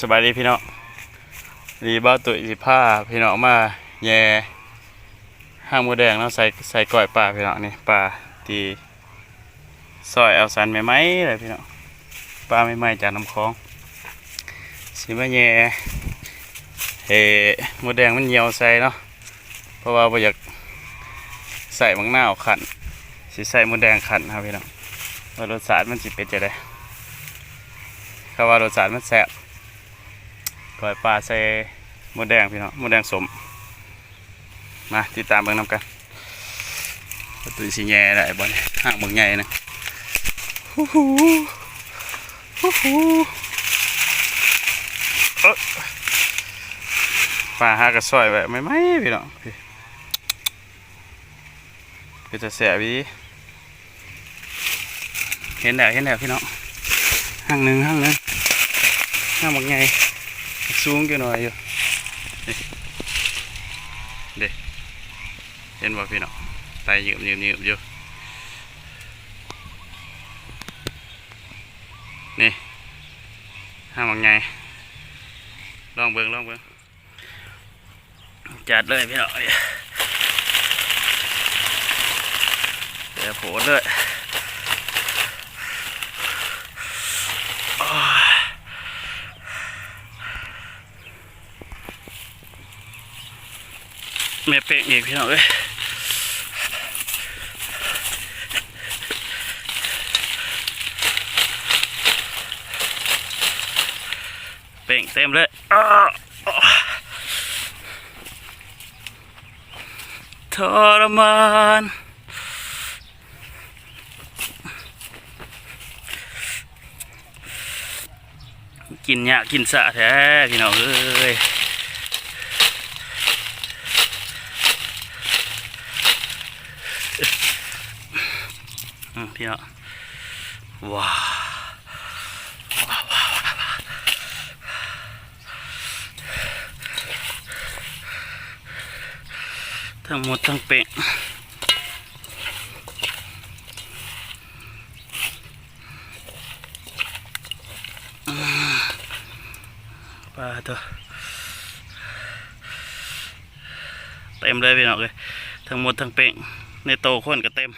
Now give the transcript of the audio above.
สบายดีพี่น้องดีบ้าตุยสิผ้าพี่น้องมาแย่ห้างมูแดงเนาะใส่ใส่ก้อยปลาพี่น้องนี่ปลาตีซอยเอาสันใหม่ๆเลยพี่น้องปลาใหม่ๆจากน้ำคลองสิมาแย่เฮ้หมูแดงมันเหี่ยวใส่เนาะเพราะว่าบ่อยากใส่มังหน้าขันสิใส่หมูแดงขันครับพี่น้องว่ารสชาติมันสิเป็นจะได้เขาว่ารสชาติมันแซ่บ ก้อยปลาใส่หมูแดงพี่น้องหมูแดงสม มาติดตามเบิ่งนำกันว่าตัวสิแย่ได้บ่เนี่ยห่างเบิ่งใหญ่นะฮู้ฮู้ฮู้ฮู้เอ้อปลาหากระซอยไว้ไม่ไหมพี่น้องพี่คือจะแสบอีเห็นแล้วเห็นแล้วพี่น้องห้างหนึ่งห้างหนึ่งห้างบางไง สูงอยู่หน่อยอยู่เด็เห็นบ่พี่น้องไตยืมยืมยืมอยู่นี่ห้างบางไงลองเบิ่งลองเบิ่งจัดเลยพี่น้องเดี๋ยวโผล่เลย แม่เป๊กอีกพี่น้องเอ้ยเป่งเต็มเลยอ้าอ้าทรมานกินยากกินสะแท้พี่น้องเอ้ย อืมพี่น้องว้าวว้าวว้าวว้าวทั้งหมดทั้งเป่งอืมปลาตัวเต็มเลยพี่น้องเลยทั้งหมดทั้งเป่งในโตคนก็เต็ม